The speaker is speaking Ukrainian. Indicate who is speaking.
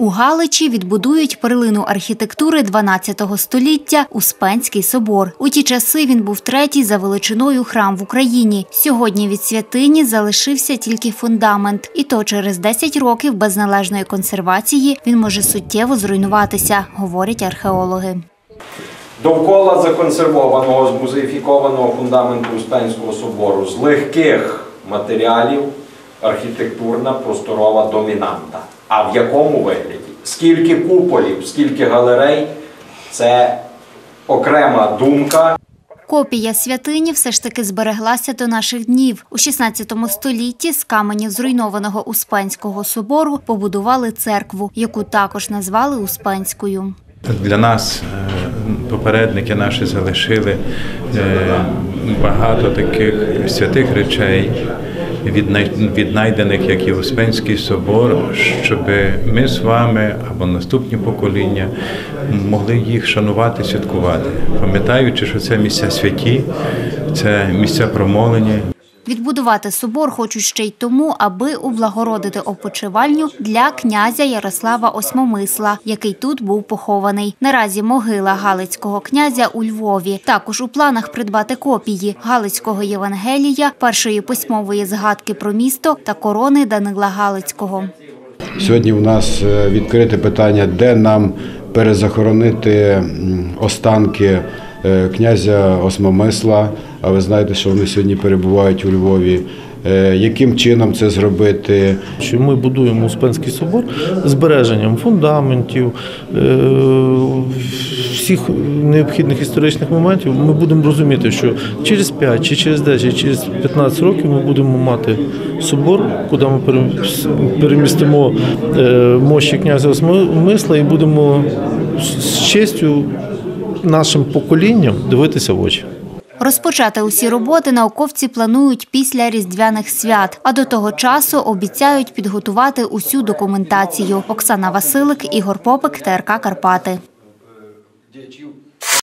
Speaker 1: У Галичі відбудують перлину архітектури 12 століття Успенський собор. У ті часи він був третій за величиною храм в Україні. Сьогодні від святині залишився тільки фундамент, і то через 10 років без належної консервації він може суттєво зруйнуватися, говорять археологи.
Speaker 2: Довкола законсервованого змузеїфікованого фундаменту Успенського собору з легких матеріалів архітектурна просторова домінанта. А в якому вигляді? Скільки куполів, скільки галерей це окрема думка.
Speaker 1: Копія святині все ж таки збереглася до наших днів. У 16 столітті з каменів зруйнованого Успенського собору побудували церкву, яку також назвали Успенською.
Speaker 3: Для нас е, попередники наші залишили е, багато таких святих речей, віднайдених як і Успенський собор, щоб ми з вами або наступні покоління могли їх шанувати, святкувати, пам'ятаючи, що це місця святі, це місця промовлення.
Speaker 1: Відбудувати собор хочуть ще й тому, аби облагородити опочивальню для князя Ярослава Осьмомисла, який тут був похований. Наразі могила Галицького князя у Львові. Також у планах придбати копії Галицького Євангелія, першої письмової згадки про місто та корони Данила Галицького.
Speaker 4: Сьогодні у нас е, відкрите питання, де нам перезахоронити останки князя Осмомисла. А ви знаєте, що вони сьогодні перебувають у Львові. Е, Яким чином це зробити?
Speaker 5: що ми будуємо Успенський собор збереженням фундаментів, е, всіх необхідних історичних моментів. Ми будемо розуміти, що через 5, чи через 10, чи через 15 років ми будемо мати собор, куди ми перемістимо е, мощі князя Осмисла і будемо з честю нашим поколінням дивитися в очі.
Speaker 1: Розпочати усі роботи науковці планують після різдвяних свят, а до того часу обіцяють підготувати усю документацію. Оксана Василик, Ігор Попик, ТРК Карпати.